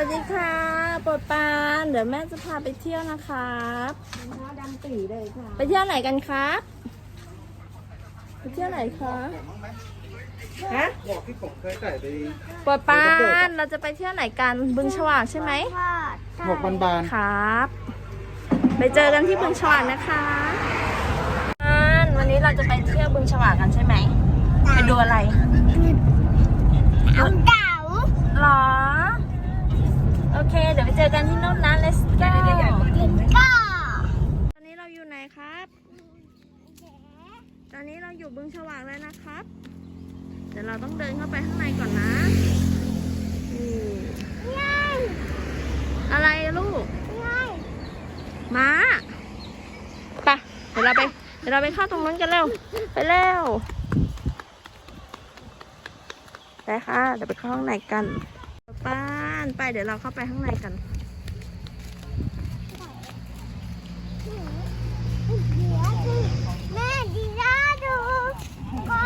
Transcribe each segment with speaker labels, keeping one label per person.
Speaker 1: วัสดีค่ะปดปานเดี๋ยวแม่จะพาไปเที่ยวนะครับ
Speaker 2: เท้าดำปีเลยค่ะ
Speaker 1: ไปเที่ยวไหนกันครับ ไปเที่ยวไหนคะฮะ
Speaker 3: บอกที่ผมเคยใส่ไป
Speaker 1: ปดปานเราจะไปเที่ยวไหนกันบึงฉวากใช่ไหม
Speaker 3: หมวกบาน
Speaker 1: ครับ ไปเจอกันที่บึงฉวากนะคะปานวันนี้เราจะไปเที่ยวบึงฉวากกันใช่ไหมไปดูอะไร
Speaker 2: เอาเต่า
Speaker 1: หรอ โอเค เดี๋ยวไปเจอกันที่นู่นนะ let's go
Speaker 2: ก็
Speaker 1: ตอนนี้เราอยู่ไหนครับ ตอนนี้เราอยู่บึงฉวากแล้วนะครับ เดี๋ยวเราต้องเดินเข้าไปข้างในก่อนนะนี่อะไรอะลูกม้าไปเดี๋ยวเราไป เดี๋ยวเราไปเข้าตรงนั้นกันเร็วไปเร็วไปค่ะ เดี๋ยวไปเข้าข้างในกันป้านไปเดี๋ยวเราเข้าไปข้างในกัน
Speaker 2: แม่ดีน่าดูก็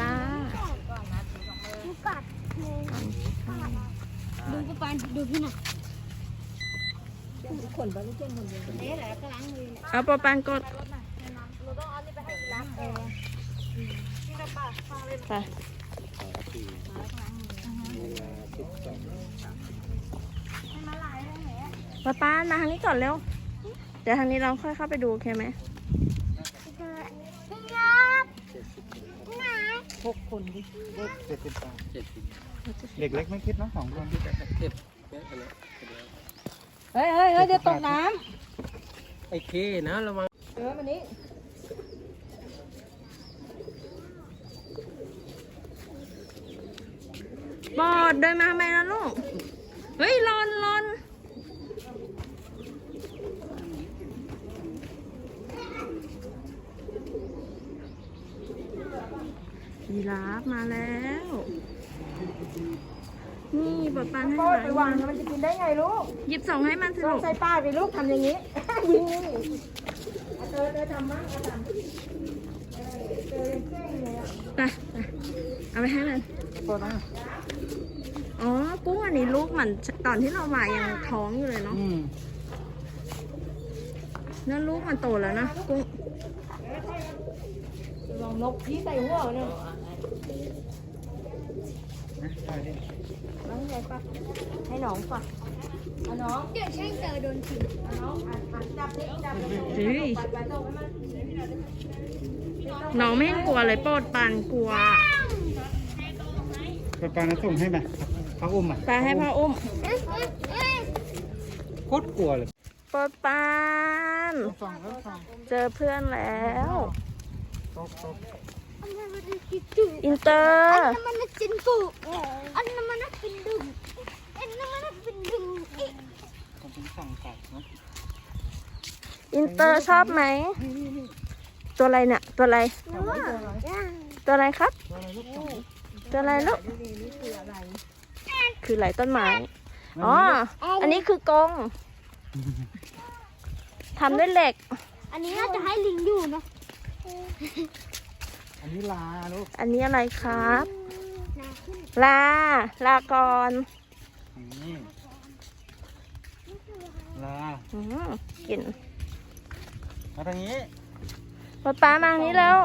Speaker 1: ลา
Speaker 2: ดูกัดดูกูปันดูพี่หน่อยขนบอลลูกเจ้าคนเดียวนี่แหละก็ล้างมือเนี่ย
Speaker 1: เอาปอปานกด
Speaker 2: เราต้องเอานี่ไปให้ล้างเออนี่ก็ป้าฟังเลย
Speaker 1: ไป ป้าป้านมาทางนี้ก่อนเร็ว เดี๋ยวทางนี้เราค่อยเข้าไปดูโอเคไหม
Speaker 3: หกคนดิเล็กเจ็ดสิบเด็กเล็กไม่คิดนะสองคนที่จะเก็บ
Speaker 2: เฮ้ยเฮ้ยเฮ้ยเดี๋ยวตกน้ำ
Speaker 4: ไอ้เคนะระวัง
Speaker 2: เออมันนี้
Speaker 1: บอดเดินมาทำไมล่ะลูก เฮ้ยรอนรอนยีราฟมาแล้ว นี่ปอปานให้
Speaker 2: โค
Speaker 1: ห
Speaker 2: ตร
Speaker 1: ลา
Speaker 2: ไป
Speaker 1: น
Speaker 2: วางมันจะกินได้ไงลูก
Speaker 1: หยิบส่งให้มันสิ
Speaker 2: ลอ
Speaker 1: ลู
Speaker 2: ง
Speaker 1: ก
Speaker 2: ใส่ป้าไปลูกทำอย่างนี้ ยิงนี่เธอเธอทำมั้งเธอทำเธอเก่งเลยอะ
Speaker 1: ไปไปเอาไปให้มัน
Speaker 3: ตัวนั้น
Speaker 1: อ๋ อกุ้งอันนี้ลูกเหมือนตอนที่เรามายังท้องอยู่เลยเนาะ
Speaker 3: อืม
Speaker 1: นั่นลูกมันโตแล้วนะกุ้ง
Speaker 2: ลองนกพี่ใส่หัวเนี่ย
Speaker 3: นะใช่ดิ
Speaker 2: น้องใหญ่ปะให้น้องปะเอาน้องเดี๋ยวใช่เจอโดนทิ้งเอาน้องอะอะจับดิจับเลย
Speaker 1: เฮ้ย
Speaker 2: ปัดไปส่งให้มัน
Speaker 1: น้องไม่กลัวเลยโปรดปานกลัว
Speaker 3: ปปานะส่งให้ไหม เขาอุ้มอะ
Speaker 1: ไปให้พ่ออุ้ม
Speaker 3: โคตรกลัวเลย
Speaker 1: โปรดปาน
Speaker 3: ส่องแล้วส่อง
Speaker 1: เจอเพื่อนแล้ว
Speaker 3: ตกตก
Speaker 1: อินเตอร์
Speaker 2: อันนั้นมันกินกูอันนั้นมันกินดึงอันนั้นมันกินดึง
Speaker 3: ผมถึงสั่งกัดนะ
Speaker 1: อินเตอร์ชอบไหม ตัวอะไรเนี่ย ตัวอะไร ตัวอะไรครับ ตัวอะไรลูกคืออะไร ต้นไม้ อ๋อ อันนี้คือกรงทำด้วยเหล็ก
Speaker 2: อันนี้น่าจะให้ลิงอยู่นะ
Speaker 3: อันนี้ลาลูก
Speaker 1: อันนี้อะไรครับ
Speaker 2: นาขึ้น
Speaker 1: ลา ลาก่อน
Speaker 3: นี่ลา
Speaker 1: อืมกิน
Speaker 3: มาทางนี้
Speaker 1: ป๊าป๊ามาทางนี้แล้ว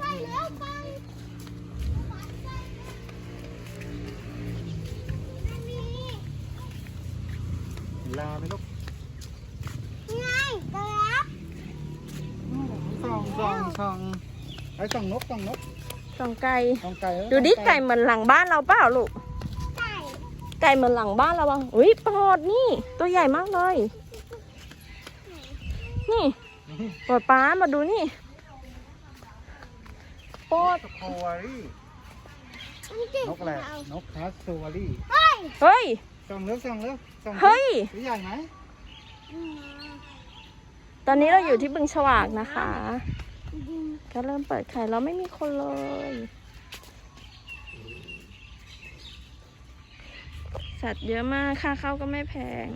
Speaker 2: ไปแล้ว
Speaker 3: ลาไหมลูก
Speaker 2: ไงกระลับ
Speaker 3: ส่องส่องส่องไอ้ส่องนกส่องนก
Speaker 1: สองไก่
Speaker 3: ส่องไก่
Speaker 1: ดูดิไก่เหมือนหลังบ้านเราเปล่าลูก
Speaker 2: ไก่
Speaker 1: ไก่เหมือนหลังบ้านเราบ้างอุ้ยปอดนี่ ตัวใหญ่มากเลย นี่ปอดป้ามาดูนี่ปอด
Speaker 3: สโควารี่
Speaker 2: นี่เก่ง
Speaker 3: นกอะไรนกทัสโซวารี่
Speaker 2: เฮ้ย
Speaker 1: เฮ้ย
Speaker 3: ส่องเร็วส่องเร็วส่อง
Speaker 1: เฮ้ย
Speaker 3: ตัวใหญ่ไหม
Speaker 1: ตอนนี้เราอยู่ที่บึงฉวากนะคะ ก็เริ่มเปิดไข่แล้วไม่มีคนเลย สัตว์เยอะมาก ค่าเข้าก็ไม่แพง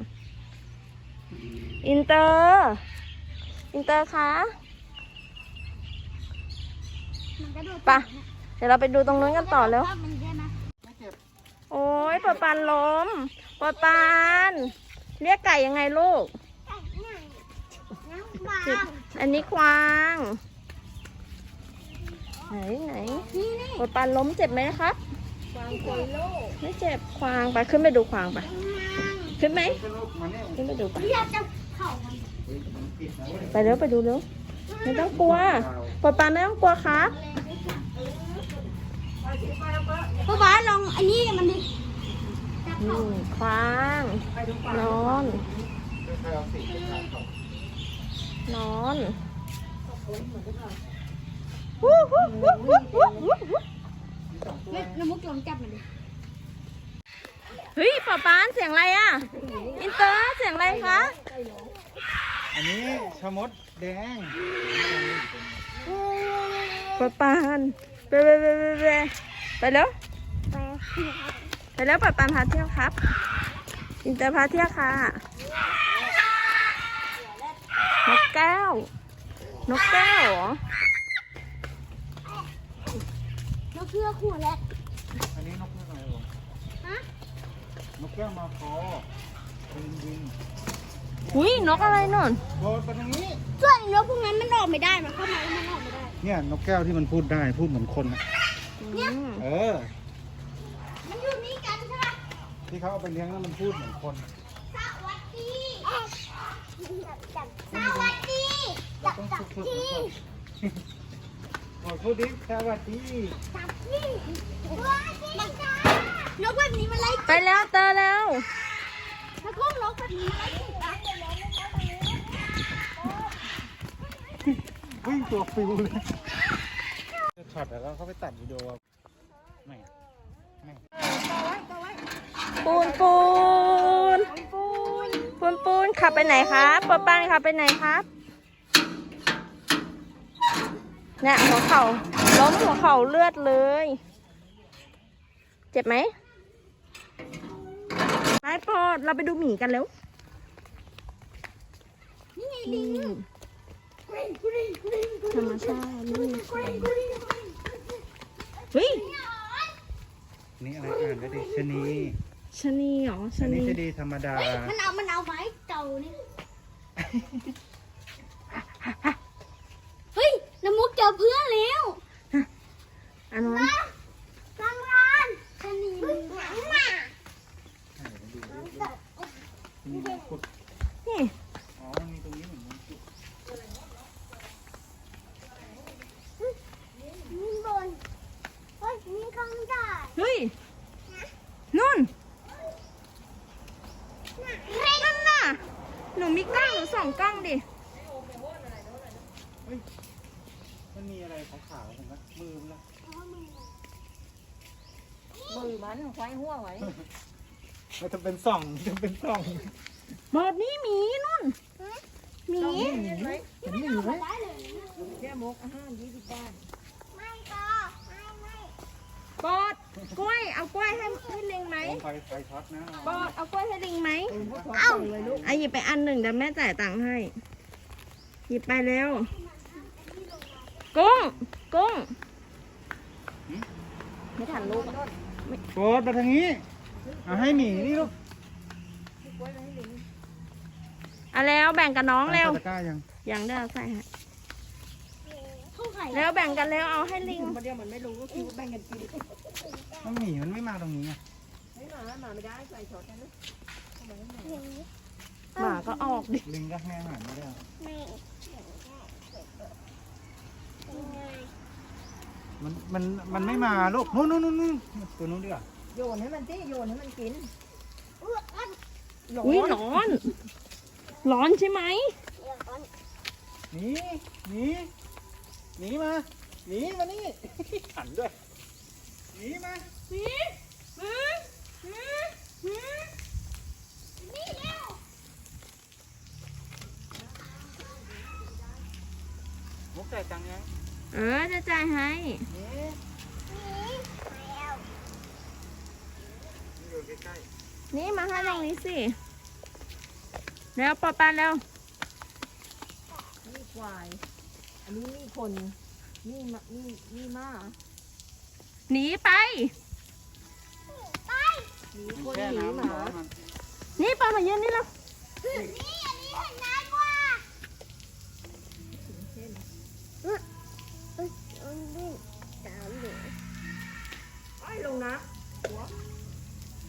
Speaker 1: อินเตอร์ อินเตอร์คะ
Speaker 2: มันกระโดด
Speaker 1: ไปะเดี๋ยวเราไปดูตรงนู้นกันต่อแล้ว
Speaker 2: มันเยอะนะ
Speaker 3: ไม่เจ็บ
Speaker 1: โอ้ยปอปานล้ม ปอปานเรียกไก่ยังไงลูกอันนี้ควาง ไหนไหนปอปานล้มเจ็บไหมครับ
Speaker 2: วางโกยโลก
Speaker 1: ไม่เจ็บควางไปขึ้นไปดูควางไป ขึ้นไหม
Speaker 3: เป็นลูกมาเนี่ย
Speaker 1: ขึ้นไปดูไป
Speaker 2: อยากจะเข่ามัน
Speaker 3: มันปิดนะเว้ย
Speaker 1: ไปเร็วไปดูเร็วไม่ต้องกลัวปอปานไม่ต้องกลัวครับ
Speaker 2: พ่อบ้านลองอันนี้มันดิ
Speaker 1: นี่ควางนอน
Speaker 3: ใครเอาสีไปขายต่อน
Speaker 1: อนวู้วู้วู้วู้วู้วู้วู้
Speaker 2: ไม่น้ำมุกลองจับมันดิ
Speaker 1: เฮ้ยปอปานเสียงอะไรอะ อินเตอร์เสียงอะไรคะ
Speaker 3: อันนี้ชะมดแดง
Speaker 1: ปอปานไปไปไปไปไปไปแล้วไป แล้วปอปานพาเที่ยวครับ อินเตอร์พาเที่ยวค่ะ นกแก้ว นกแก้วเหรอ
Speaker 2: นกเพื่อขู่แล้ว
Speaker 3: อันนี้นกเรื่องอะไรวะ
Speaker 2: ฮะ
Speaker 3: นกแก้วมาคอบินบิน
Speaker 1: อุ้ยนกอะไรนน
Speaker 3: โบดมาทางนี้
Speaker 2: ส่วนนกพวกนั้นมันออกไม่ได้ มันเข้ามาแล้วมันออกไม่ได้
Speaker 3: เนี่ยนกแก้วที่มันพูดได้พูดเหมือนคนนะ
Speaker 1: อืม
Speaker 3: เออ
Speaker 2: มันอยู่นี่กันใช่ปะ
Speaker 3: ที่เขาเอาไปเลี้ยงแล้วมันพูดเหมือนคนน่ะ
Speaker 2: สวัสดีสวัสดีจับ
Speaker 3: ต้อง
Speaker 2: จับ
Speaker 3: ฝึก
Speaker 2: ที
Speaker 3: ฝึกบอกพูดดิสวัสดี
Speaker 2: จับทีว้ายมันนกแบบนี้มันไล่
Speaker 1: ไปแล้วเตอแล้ว
Speaker 2: ถ้าพวกนกแบบนี้มันไล่จิกนะ
Speaker 3: วิ่งตัวฟิวเลยช็อตแล้วเขาไปตัดวิดีโอเอาไม่ไม่
Speaker 1: ปูนปูนปูนปูนขับไปไหนครับปอปานขับไปไหนครับเนี่ยหัวเข่าล้มหัวเข่าเลือดเลย เจ็บไหมไปปอดเราไปดูหมีกันเร็ว
Speaker 2: นี่ไง
Speaker 1: นี่ธรรมชาตินี่เฮ้ย
Speaker 3: นี่อะไรอ่านก็ดิชนี
Speaker 1: ชะนีเหรอชะ
Speaker 3: อันนี้
Speaker 1: นี
Speaker 3: จะดีธรรมดา
Speaker 2: มันเอา มันเอาไม้เก่านี่เฮ้ยน้ำมุกเจอเพื่อนแล้ว
Speaker 1: อันนั้น
Speaker 2: กลางร้านชนีมันหลังมา
Speaker 3: มีมงกุฎ
Speaker 1: นี่
Speaker 3: อ๋อมันมีตรงนี้เหมือนมงกุฎ
Speaker 2: มีบนเฮ้ย มีข้างได้
Speaker 1: เฮ้ยนุ่น นั่นน่ะ หนูมีกล้องหนูส่องกล้องดิ
Speaker 3: มันมีอะไรขาวๆผมว่ามือมันละ
Speaker 2: มือมันไว้หัวไว้
Speaker 3: มันจะเป็นส่องจะเป็นส่อง
Speaker 1: บอดนี่หมีนุ่นหมี
Speaker 3: เห็นมีไหม
Speaker 2: ได้เลย
Speaker 1: แค่มกอาหารยี่สิบบาท
Speaker 2: ไม่ก็ไม่ไม่
Speaker 1: บอดกล้วยเอากล้วยให้ให้ลิง ไหม
Speaker 3: ไฟไฟช็อตนะ
Speaker 1: บอดเอากล้วยให้ลิงไหมเอ้าอะหยิบไปอันหนึ่งเดี๋ยวแม่จ่ายตังค์ให้ หยิบไปเร็ว กุ้ง กุ้ง ไม่ทันลูกอะ
Speaker 3: โกดมาทางนี้เอาให้หมีนี่ลูก
Speaker 1: เอาแล้วแบ่งกับน้องเร็ว
Speaker 3: ตะกร้ายัง
Speaker 1: ยังได้เอาใส่ให้
Speaker 2: เข้าไข่
Speaker 1: แล้วแบ่งกันแล้วเอาให้ลิง
Speaker 3: น้องหมีมันไม่มาตรงนี้อะ
Speaker 1: หมาก็ออกดิ
Speaker 3: ลิงก็ให้อาหารไม่ได้
Speaker 2: ไม่
Speaker 3: มันมันมันไม่มาลูกนู่นนู่นนู่นนู่นตัวนู้นดีกว่า
Speaker 2: เอื้ออัน
Speaker 1: อุ้ยร้อน ร้อนใช่ไหม
Speaker 2: เอื้ออัน
Speaker 3: หนีหนีหนีมาหนีมานี่หันด้วยหนีมา
Speaker 2: นี่เร็ว
Speaker 3: มุกจ่ายตังค์ยัง
Speaker 1: เออจะจ่ายให้
Speaker 3: หนี
Speaker 2: นี่แล้ว
Speaker 3: นี่อยู่ใกล้
Speaker 1: นี่มาให้ตรงนี้สิ แล้วปอปานแล้ว
Speaker 5: นี่ควาย อันนี้นี่คน นี่มะนี่นี่มา
Speaker 1: หนีไป
Speaker 5: คนหนีหมา
Speaker 3: นี่
Speaker 1: ปลามาเยืนนี่แล้ว
Speaker 2: นี่อันนี้เห็นง่ายกว่าเอ้ยเอ้ยตามดิ
Speaker 5: ไอ้ลงนะ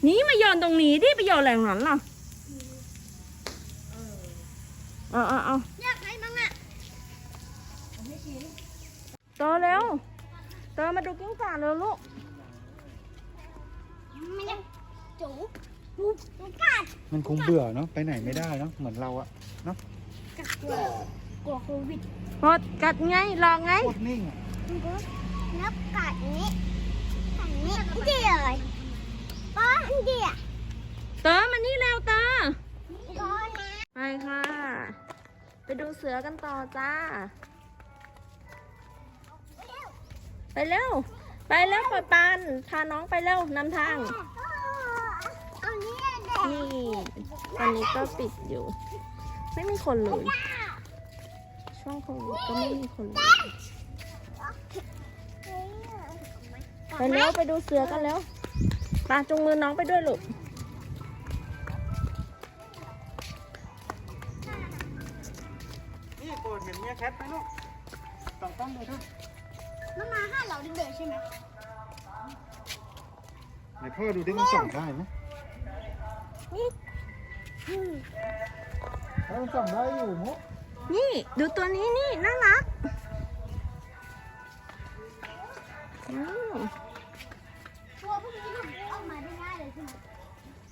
Speaker 1: นี่มาโยนตรงนี้ดิไปโยนแรงนั้นล่ะเอาเอาเอา
Speaker 2: อยากให้มั้งอะ
Speaker 1: โตเร็วโตมาดูกิ้งก่าเร็วลูก
Speaker 2: มันยัง จูหูมันกัด
Speaker 3: มันคงเบื่อเนาะไปไหนไม่ได้เนาะเหมือนเราอะเนาะ
Speaker 2: กัดกลัวกลัวโควิด
Speaker 1: พอกัดไงลองไง
Speaker 3: โคตรนิ่งอะ
Speaker 2: มันก็นับกัดนี้กัดนี้เดียวเลยป้าอันเดียว
Speaker 1: เตอมานี่เร็วเตอ
Speaker 2: ก้อนนะ
Speaker 1: ไปค่ะ ไปดูเสือกันต่อจ้า ไปเร็ว ไปเร็วปอยปานพาน้องไปเร็วนำทาง
Speaker 2: เอา นี้เด็ก
Speaker 1: นี่ตอนนี้ก็ปิดอยู่ ไม่มีคนเลย ช่วงโควิดก็ไม่มีคนเลยไปเร็วไปดูเสือกันแล้วปาจุงมือน้องไปด้วยลูก
Speaker 3: นี่โปรดเห็นเมียแคทไหมลูกต้องต้องเลยทุก
Speaker 2: มันมาห้าเราเด็กๆใช่ไหม
Speaker 3: ไหนพ่อดูดิมันส่องได้ไหม
Speaker 2: อืม
Speaker 3: ถ้ามันส่องได้อยู่มุก
Speaker 1: นี่ ดูตัวนี้นี่ น่ารักอืม
Speaker 2: ตัวพวกนี้หลุดออกมาได้ง่ายเลยใช่ไหม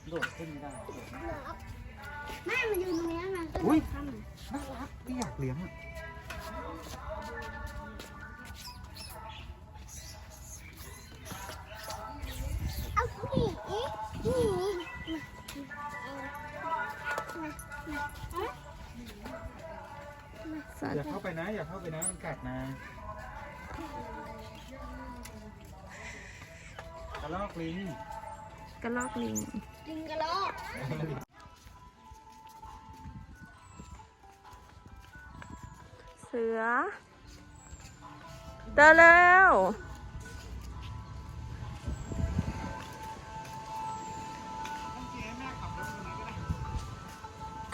Speaker 3: โดดขึ้นไม่ได้
Speaker 2: เหรอแม่มันยืนตรงนี้มันก็
Speaker 3: อุ้ย
Speaker 2: ทำ
Speaker 3: น่ารักที่อยากเลี้ยงอะ
Speaker 2: นะ
Speaker 3: อย่าเข้าไปนะมันกัดนะกระลอกลิง
Speaker 1: กระลอกลิง
Speaker 2: ลิงกระรอก
Speaker 1: เสือเดินเร็ว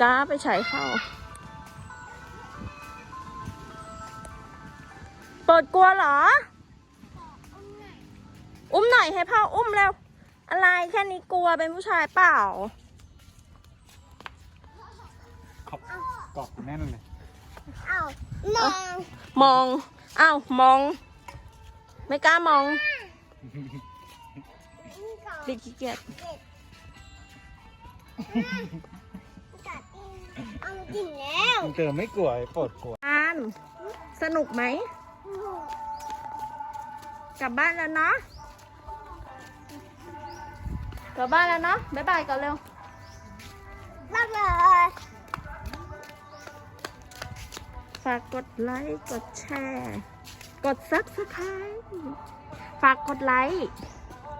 Speaker 1: กาไปใช้เข้า ดกลัวเหรอ อุ้มหน่อยให้พ่ออุ้มเร็วอะไรแค่นี้กลัวเป็นผู้ชายเปล่า
Speaker 3: ขอบเกาะแน่นเลย
Speaker 2: เอานอง
Speaker 1: มอง อ้าว มอง ไม่กล้ามอง
Speaker 2: นี่ก่อน
Speaker 1: ดิขี้เกียจ
Speaker 2: กัดเอากินแล้ว
Speaker 3: มันเติมไม่กลัวไอ้โปรดกลัว
Speaker 1: อานสนุกไหม กลับบ้านแล้วเนาะ กลับบ้านแล้วเนาะ บ๊ายบายก่อนเร็ว
Speaker 2: รักเลย
Speaker 1: ฝากกดไลค์ กดแชร์ กด subscribe ฝากกดไลค์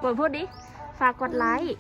Speaker 1: กดพูดดิ ฝากกดไลค์